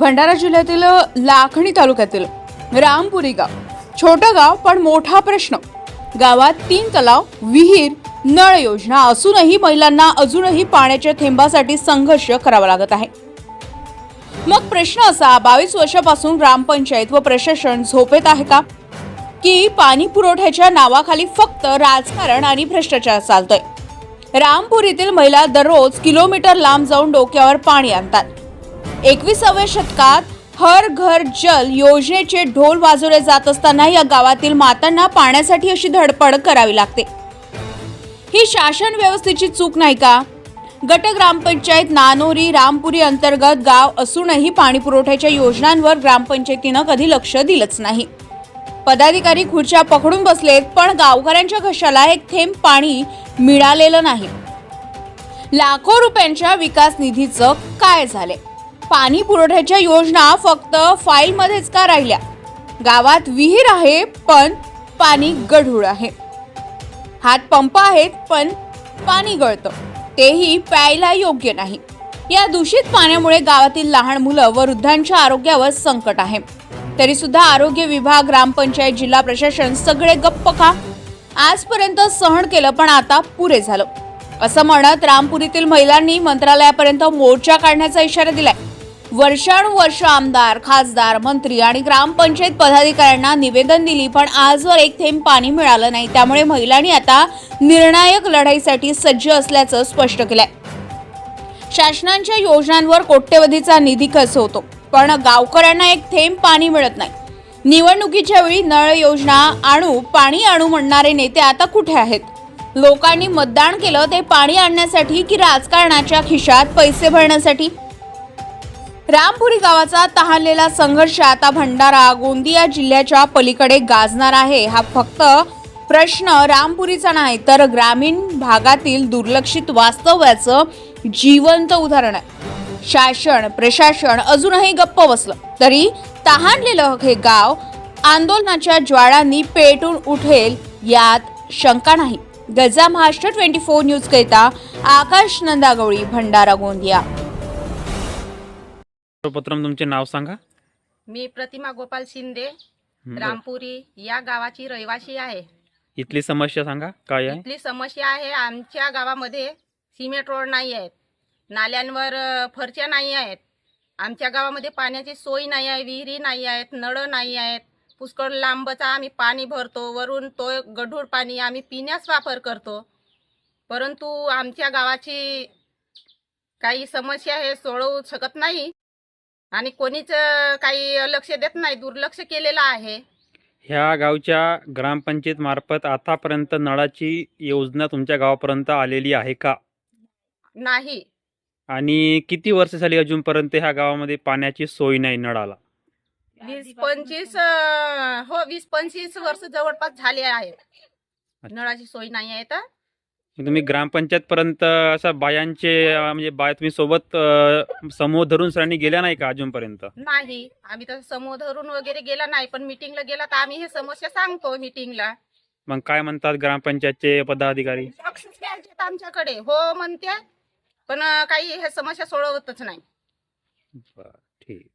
भंडारा जिल्ह्यातील लाखणी तालुक्यातील रामपुरी गाव. छोटं गाव पण मोठा प्रश्न. गावात तीन तलाव विहीर नळ योजना असूनही महिलांना अजूनही पाण्याच्या थेंबासाठी संघर्ष करावा लागत आहे. मग प्रश्न असा बावीस वर्षापासून ग्रामपंचायत व प्रशासन झोपेत आहे का? की पाणी पुरवठ्याच्या नावाखाली फक्त राजकारण आणि भ्रष्टाचार चालतोय. रामपुरीतील महिला दररोज किलोमीटर लांब जाऊन डोक्यावर पाणी आणतात. एकविसाव्या शतकात हर घर जल योजनेचे ढोल वाजवले जात असताना या गावातील मातांना पाण्यासाठी अशी धडपड करावी लागते. ही शासन व्यवस्थेची चूक नाही का? गट ग्रामपंचायत नानोरी रामपुरी अंतर्गत गाव असूनही पाणी पुरवठ्याच्या योजनांवर ग्रामपंचायतीनं कधी लक्ष दिलंच नाही. पदाधिकारी खुर्च्या पकडून बसलेत पण गावकऱ्यांच्या घशाला एक थेंब पाणी मिळालेलं नाही. लाखो रुपयांच्या विकास निधीचं काय झाले पाणी पुरवठ्याच्या योजना फक्त फाईलमध्येच का राहिल्या? गावात विहीर आहे पण पाणी गढूळ आहे. हात पंप आहेत पण पाणी गळतं. तेही प्यायला योग्य नाही. या दूषित पाण्यामुळे गावातील लहान मुलं व वृद्धांच्या आरोग्यावर संकट आहे. तरी सुद्धा आरोग्य विभाग ग्रामपंचायत जिल्हा प्रशासन सगळे गप्प का? आजपर्यंत सहन केलं पण आता पुरे झालं. असं म्हणत रामपुरीतील महिलांनी मंत्रालयापर्यंत मोर्चा काढण्याचा इशारा दिलाय. वर्षानुवर्ष आमदार खासदार मंत्री आणि ग्रामपंचायत पदाधिकाऱ्यांना निवेदन दिली पण आजवर एक थेंब पाणी मिळालं नाही. त्यामुळे महिलांनी आता निर्णायक लढाईसाठी सज्ज असल्याचं स्पष्ट केलंय. शासनांच्या योजनांवर कोट्यवधीचा निधी खर्च होतो पण गावकऱ्यांना एक थेंब पाणी मिळत नाही. निवडणुकीच्या वेळी नळ योजना आणू पाणी आणू म्हणणारे नेते आता कुठे आहेत? लोकांनी मतदान केलं ते पाणी आणण्यासाठी की राजकारणाच्या खिशात पैसे भरण्यासाठी? रामपुरी गावाचा तहानलेला संघर्ष आता भंडारा. गोंदिया जिल्ह्याच्या पलीकडे गाजणार आहे. हा फक्त प्रश्न रामपुरीचा नाही तर ग्रामीण भागातील दुर्लक्षित वास्तव्याचं जिवंत उदाहरण आहे. शासन प्रशासन अजूनही गप्प बसलं. तरी तहानलेलं हे गाव आंदोलनाच्या ज्वाळांनी पेटून उठेल यात शंका नाही. गजा महाराष्ट्र ट्वेंटी फोर न्यूज करिता आकाश नंदागवळी भंडारा गोंदिया. सर्वप्रथम तुमचे नाव सांगा. मी प्रतिमा गोपाल शिंदे रामपुरी या गावाची रहिवासी आहे. इथली समस्या सांगा काय आहे? इथली समस्या आहे आमच्या गावामध्ये सिमेंट रोड नाही आहेत नाल्यांवर फरच्या नाही आहेत आमच्या गावामध्ये पाण्याची सोय नाही आहे विहिरी नाही आहेत नळं नाही आहेत पुष्कळ लांबचा आम्ही पाणी भरतो वरून तो गढूळ पाणी आम्ही पिण्यास वापर करतो. परंतु आमच्या गावाची काही समस्या हे सोडवू शकत नाही. आणि कोणीच काही लक्ष देत नाही दुर्लक्ष केलेलं आहे. ह्या गावच्या ग्रामपंचायत मार्फत आतापर्यंत नळाची योजना तुमच्या गावापर्यंत आलेली आहे का? नाही. आणि किती वर्ष झाली अजूनपर्यंत ह्या गावामध्ये पाण्याची सोय नाही नळाला? वीस पंचवीस अं, हो वीस पंचवीस वर्ष जवळपास झाले आहेत अच्छा. नळाची सोय नाही आहे तर. तुम्ही ग्रामपंचायत पर्यंत असा बायांचे अं, म्हणजे बाया तुम्ही सोबत अं, समूह धरून सरांनी गेल्या नाही का अजूनपर्यंत? नाही. आम्ही तर समूह धरून वगैरे गेला नाही पण मीटिंगला गेला तर आम्ही हे समस्या सांगतो मीटिंगला. मग काय म्हणतात ग्रामपंचायतचे पदाधिकारी? द्यायचे आमच्याकडे. हो म्हणते. पण अं, काही हे समस्या सोडवतच नाही. बरं, ठीक.